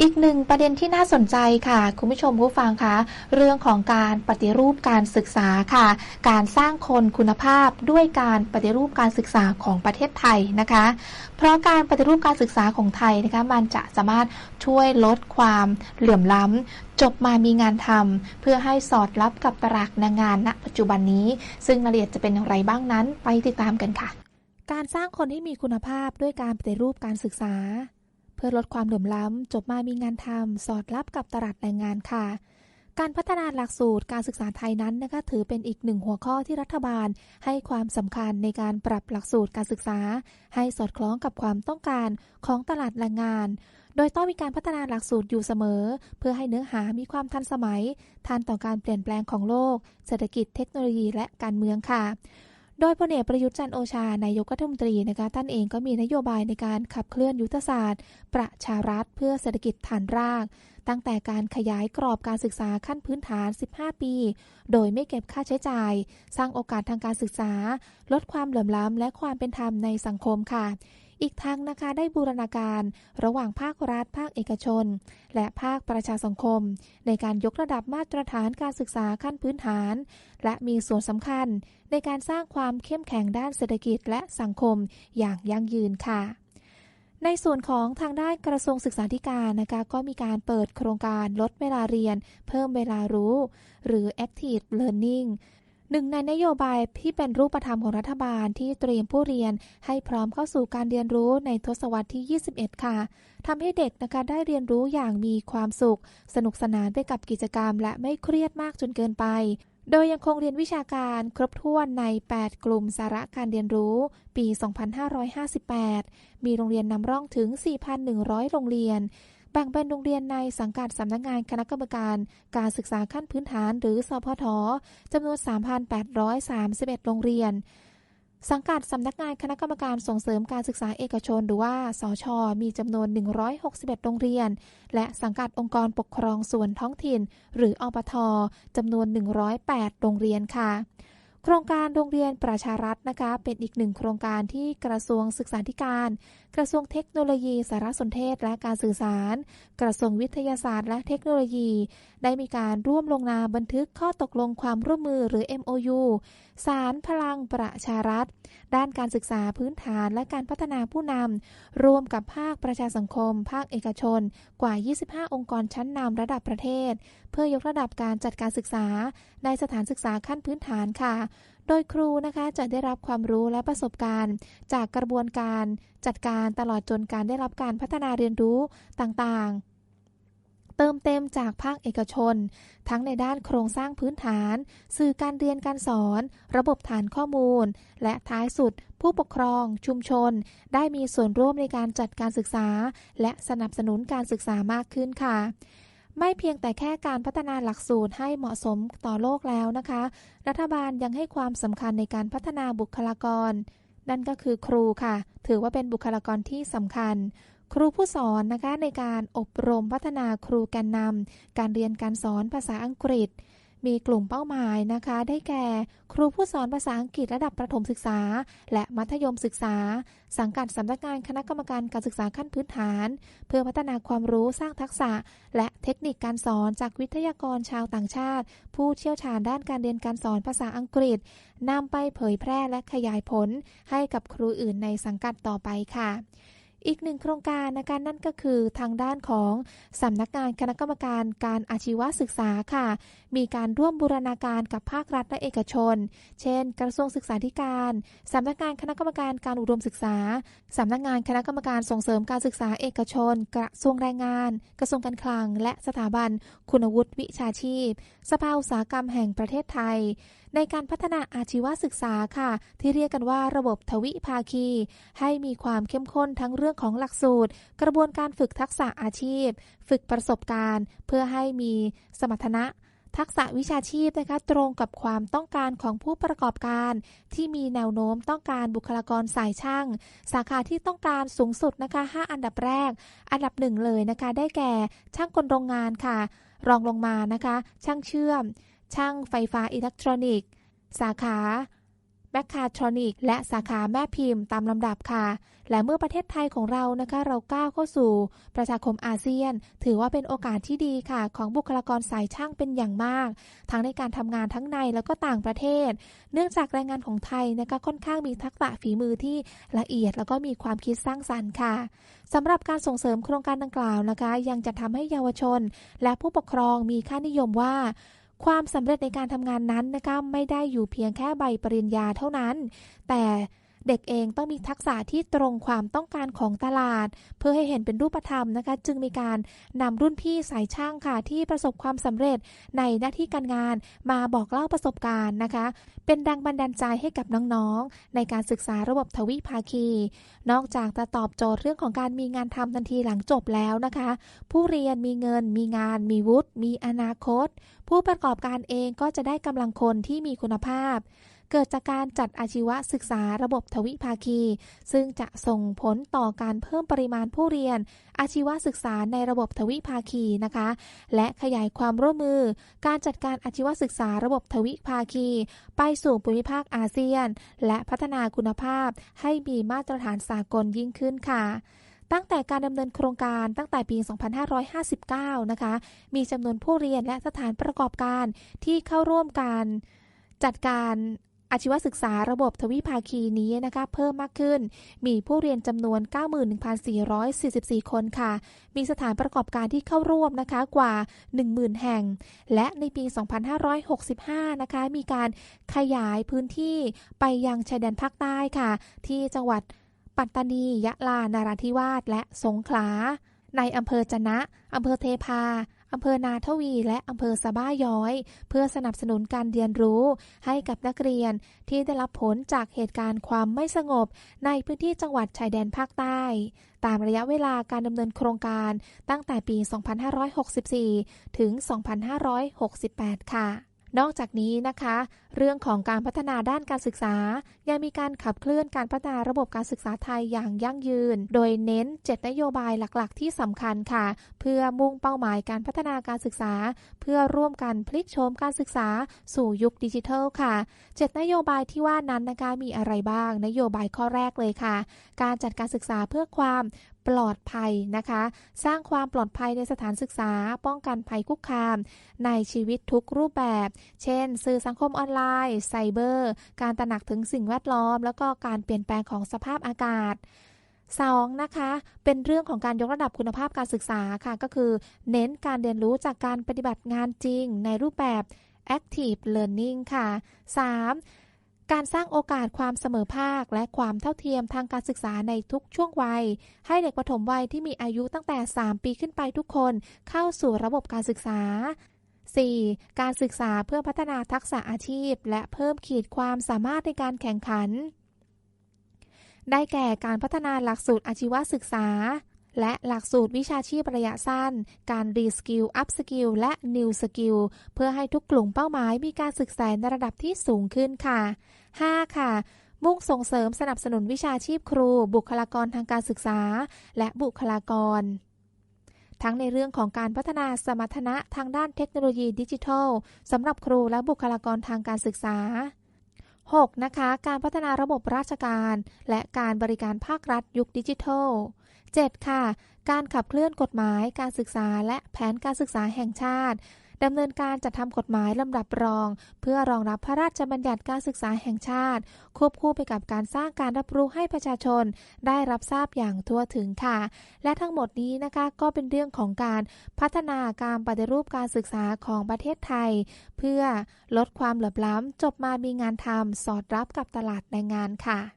อีกหนึ่งประเด็นที่น่าสนใจค่ะ คุณผู้ชมผู้ฟังคะเรื่องของการปฏิรูปการศึกษาค่ะ การสร้างคนคุณภาพด้วยการปฏิรูปการศึกษาของประเทศไทยนะคะ เพราะการปฏิรูปการศึกษาของไทยนะคะมันจะสามารถช่วยลดความเหลื่อมล้ำจบมามีงานทำเพื่อให้สอดรับกับตรากงานณปัจจุบันนี้ ซึ่งรายละเอียดจะเป็นอย่างไรบ้างนั้น ไปติดตามกันค่ะ การสร้างคนให้มีคุณภาพด้วยการปฏิรูปการศึกษา เพื่อลดความเหลื่อมล้ำ จบมามีงานทำสอดรับกับตลาดแรงงานค่ะ การพัฒนาหลักสูตรการศึกษาไทยนั้นนะคะถือเป็นอีกหนึ่งหัวข้อที่รัฐบาล ให้ความสำคัญในการปรับหลักสูตรการศึกษา ให้สอดคล้องกับความต้องการของตลาดแรงงาน โดยต้องมีการพัฒนาหลักสูตรอยู่เสมอ เพื่อให้เนื้อหามีความทันสมัย ทันต่อการเปลี่ยนแปลงของโลก เศรษฐกิจเทคโนโลยีและการเมืองค่ะ โดยพลเอกประยุทธ์จันโอชานายกรัฐมนตรีนะคะท่านเองก็มีนโยบายในการขับเคลื่อนยุทธศาสตร์ ประชารัฐเพื่อเศรษฐกิจฐานราก ตั้งแต่การขยายกรอบการศึกษาขั้นพื้นฐาน 15 ปี โดยไม่เก็บค่าใช้จ่าย สร้างโอกาสทางการศึกษา ลดความเหลื่อมล้ำและความเป็นธรรมในสังคมค่ะ อีกทั้งนะคะได้บูรณาการระหว่างภาครัฐ ภาคเอกชน และภาคประชาสังคม ในการยกระดับมาตรฐานการศึกษาขั้นพื้นฐาน และมีส่วนสำคัญในการสร้างความเข้มแข็งด้านเศรษฐกิจและสังคมอย่างยั่งยืนค่ะในส่วนของทางด้านกระทรวงศึกษาธิการนะคะก็มีการเปิดโครงการลดเวลาเรียน เพิ่มเวลารู้ หรือ active learning หนึ่งในนโยบายที่เป็นรูปธรรมของรัฐบาลที่เตรียมผู้เรียนให้พร้อมเข้าสู่การเรียนรู้ในทศวรรษที่ 21 ค่ะทำให้เด็กนะคะได้เรียนรู้อย่างมีความสุข สนุกสนานไปกับกิจกรรม และไม่เครียดมากจนเกินไป โดยยังคงเรียนวิชาการครบถ้วนใน 8 กลุ่มสาระการเรียนรู้ ปี 2558 มีโรงเรียนนำร่องถึง 4,100 โรงเรียน แบ่งเป็นโรงเรียนในสังกัดสำนักงงานคณะกรรมการการศึกษาขั้นพื้นฐานหรือสพทจำนวน 3,831 โรงเรียน สังกัดสำนักงานคณะกรรมการส่งเสริมการศึกษาเอกชน หรือว่าสชมีจำนวน 161 โรงเรียน และสังกัดองค์กรปกครองส่วนท้องถิ่น หรืออปทจำนวน 108 โรงเรียนค่ะ โครงการโรงเรียนประชารัฐนะคะเป็นอีกหนึ่งโครงการที่กระทรวงศึกษาธิการ กระทรวงเทคโนโลยีสารสนเทศและการสื่อสาร กระทรวงวิทยาศาสตร์และเทคโนโลยีได้มีการร่วมลงนามบันทึกข้อตกลงความร่วมมือหรือ MOU สารพลังประชารัฐ ด้านการศึกษาพื้นฐานและการพัฒนาผู้นำร่วมกับภาคประชาสังคม ภาคเอกชน กว่า 25 องค์กรชั้นนำระดับประเทศ เพื่อยกระดับการจัดการศึกษา ในสถานศึกษาขั้นพื้นฐานค่ะโดยครูนะคะจะได้รับความรู้และประสบการณ์ จากกระบวนการจัดการตลอดจนการได้รับการพัฒนาเรียนรู้ต่างๆ เติมเต็มจากภาคเอกชน ทั้งในด้านโครงสร้างพื้นฐาน สื่อการเรียนการสอน ระบบฐานข้อมูล และท้ายสุด ผู้ปกครอง ชุมชน ได้มีส่วนร่วมในการจัดการศึกษา และสนับสนุนการศึกษามากขึ้นค่ะไม่เพียงแต่แค่การพัฒนาหลักสูตรให้เหมาะสมต่อโลกแล้วนะคะ รัฐบาลยังให้ความสำคัญในการพัฒนาบุคลากร นั่นก็คือครูค่ะ ถือว่าเป็นบุคลากรที่สำคัญ ครูผู้สอนนะคะในการอบรมพัฒนาครูแกนนำการเรียนการสอนภาษาอังกฤษ มีกลุ่มเป้าหมายนะคะ ได้แก่ ครูผู้สอนภาษาอังกฤษระดับประถมศึกษา และมัธยมศึกษา สังกัดสำนักงานคณะกรรมการการศึกษาขั้นพื้นฐาน เพื่อพัฒนาความรู้สร้างทักษะ และเทคนิคการสอนจากวิทยากรชาวต่างชาติ ผู้เชี่ยวชาญด้านการเรียนการสอนภาษาอังกฤษนำไปเผยแพร่และขยายผลให้กับครูอื่นในสังกัดต่อไปค่ะ อีกหนึ่งโครงการนะคะนั่นก็คือทางด้านของสำนักงานคณะกรรมการการอาชีวศึกษาค่ะ มีการร่วมบูรณาการกับภาครัฐและเอกชน เช่น กระทรวงศึกษาธิการสำนักงานคณะกรรมการการอุดมศึกษาสำนักงานคณะกรรมการส่งเสริมการศึกษาเอกชน กระทรวงแรงงาน กระทรวงการคลัง และสถาบัน คุณวุฒิวิชาชีพ สภาอุตสาหกรรมแห่งประเทศไทย ในการพัฒนาอาชีวศึกษาค่ะ ที่เรียกกันว่าระบบทวิภาคี ให้มีความเข้มข้นทั้งเรื่องของหลักสูตร กระบวนการฝึกทักษะอาชีพ ฝึกประสบการณ์ เพื่อให้มีสมรรถนะทักษะวิชาชีพนะคะตรงกับความต้องการของผู้ประกอบการ ที่มีแนวโน้มต้องการบุคลากรสายช่าง สาขาที่ต้องการสูงสุดนะคะ 5 อันดับแรก อันดับหนึ่งเลยนะคะ ได้แก่ช่างกลโรงงานค่ะ รองลงมานะคะ ช่างเชื่อม ช่างไฟฟ้าอิเล็กทรอนิกส์ สาขา แมคคาทรอนิก และสาขาแม่พิมพ์ตามลำดับค่ะ และเมื่อประเทศไทยของเรานะคะ เราก้าวเข้าสู่ ประชาคมอาเซียน ถือว่าเป็นโอกาสที่ดีค่ะ ของบุคลากรสายช่างเป็นอย่างมาก ทั้งในการทำงานทั้งในแล้วก็ต่างประเทศ เนื่องจากแรงงานของไทยนะคะค่อนข้างมีทักษะฝีมือที่ละเอียดแล้วก็มีความคิดสร้างสรรค์ค่ะสำหรับการส่งเสริมโครงการดังกล่าวนะคะ ยังจะทำให้เยาวชน และผู้ปกครองมีค่านิยมว่า ความสำเร็จในการทำงานนั้นนะคะไม่ได้อยู่เพียงแค่ใบปริญญาเท่านั้น แต่ เด็กเองต้องมีทักษะที่ตรงความต้องการของตลาด เพื่อให้เห็นเป็นรูปธรรมนะคะ จึงมีการนำรุ่นพี่สายช่างค่ะ ที่ประสบความสำเร็จในหน้าที่การงานมาบอกเล่าประสบการณ์นะคะ เป็นดังบันดาลใจให้กับน้องๆ ในการศึกษาระบบทวิภาคี นอกจากจะตอบโจทย์เรื่องของการมีงานทำทันทีหลังจบแล้วนะคะ ผู้เรียนมีเงิน มีงาน มีวุฒิมีอนาคต ผู้ประกอบการเองก็จะได้กำลังคนที่มีคุณภาพ เกิดจากการจัดอาชีวศึกษาระบบทวิภาคี ซึ่งจะส่งผลต่อการเพิ่มปริมาณผู้เรียน อาชีวศึกษาในระบบทวิภาคีนะคะ และขยายความร่วมมือ การจัดการอาชีวศึกษาระบบทวิภาคี ไปสู่ภูมิภาคอาเซียน และพัฒนาคุณภาพให้มีมาตรฐานสากลยิ่งขึ้นค่ะตั้งแต่การดำเนินโครงการตั้งแต่ปี 2559 นะคะ มีจำนวนผู้เรียนและสถานประกอบการที่เข้าร่วมการจัดการ อาชีวศึกษาระบบทวิภาคีนี้นะคะเพิ่มมากขึ้น มีผู้เรียนจำนวน 91,444 คนค่ะ มีสถานประกอบการที่เข้าร่วมนะคะกว่า 10,000 แห่ง และในปี 2565 นะคะ มีการขยายพื้นที่ไปยังชายแดนภาคใต้ค่ะ ที่จังหวัดปัตตานี ยะลา นาราธิวาส และสงขลา ในอำเภอจะนะอำเภอเทพา อำเภอนาทวีและอำเภอสะบ้าย้อย เพื่อสนับสนุนการเรียนรู้ให้กับนักเรียนที่ได้รับผลจากเหตุการณ์ความไม่สงบ ในพื้นที่จังหวัดชายแดนภาคใต้ ตามระยะเวลาการดำเนินโครงการตั้งแต่ปี 2564 ถึง 2568 ค่ะ นอกจากนี้นะคะ เรื่องของการพัฒนาด้านการศึกษา ยังมีการขับเคลื่อนการพัฒนาระบบการศึกษาไทยอย่างยั่งยืน โดยเน้น 7 นโยบายหลักๆ ที่สำคัญค่ะ เพื่อมุ่งเป้าหมายการพัฒนาการศึกษา เพื่อร่วมกันพลิกโฉมการศึกษา สู่ยุคดิจิทัลค่ะ 7 นโยบายที่ว่านั้นนะคะมีอะไรบ้าง นโยบายข้อแรกเลยค่ะ การจัดการศึกษาเพื่อความ ปลอดภัยนะคะ สร้างความปลอดภัยในสถานศึกษา ป้องกันภัยคุกคาม ในชีวิตทุกรูปแบบ เช่น สื่อสังคมออนไลน์ไซเบอร์ การตระหนักถึงสิ่งแวดล้อม แล้วก็การเปลี่ยนแปลงของสภาพอากาศ 2. นะคะ เป็นเรื่องของการยกระดับคุณภาพการศึกษาค่ะ ก็คือ เน้นการเรียนรู้จากการปฏิบัติงานจริงในรูปแบบ active learning ค่ะ 3. การสร้างโอกาสความเสมอภาค และความเท่าเทียมทางการศึกษาในทุกช่วงวัย ให้เด็กปฐมวัยที่มีอายุตั้งแต่ 3 ปีขึ้นไปทุกคนเข้าสู่ระบบการศึกษา 4. การศึกษาเพื่อพัฒนาทักษะอาชีพ และเพิ่มขีดความสามารถในการแข่งขัน ได้แก่การพัฒนาหลักสูตรอาชีวศึกษา และหลักสูตรวิชาชีพระยะสั้น การรีสกิล อัพสกิล และนิวสกิล เพื่อให้ทุกกลุ่มเป้าหมายมีการศึกษาในระดับที่สูงขึ้นค่ะ 5. ค่ะมุ่งส่งเสริมสนับสนุนวิชาชีพครู บุคลากรทางการศึกษา และบุคลากร ทั้งในเรื่องของการพัฒนาสมรรถนะทางด้านเทคโนโลยีดิจิทัลสำหรับครูและบุคลากรทางการศึกษา 6. นะคะ การพัฒนาระบบราชการ และการบริการภาครัฐยุคดิจิทัล 7. ค่ะ การขับเคลื่อนกฎหมายการศึกษาและแผนการศึกษาแห่งชาติดำเนินการจัดทำกฎหมายลำดับรอง เพื่อรองรับพระราชบัญญัติการศึกษาแห่งชาติ ควบคู่ไปกับการสร้างการรับรู้ให้ประชาชน ได้รับทราบอย่างทั่วถึงค่ะ และทั้งหมดนี้นะคะก็เป็นเรื่องของการพัฒนาการปฏิรูปการศึกษาของประเทศไทย เพื่อลดความเหลื่อมล้ำจบมามีงานทำสอดรับกับตลาดแรงงานค่ะ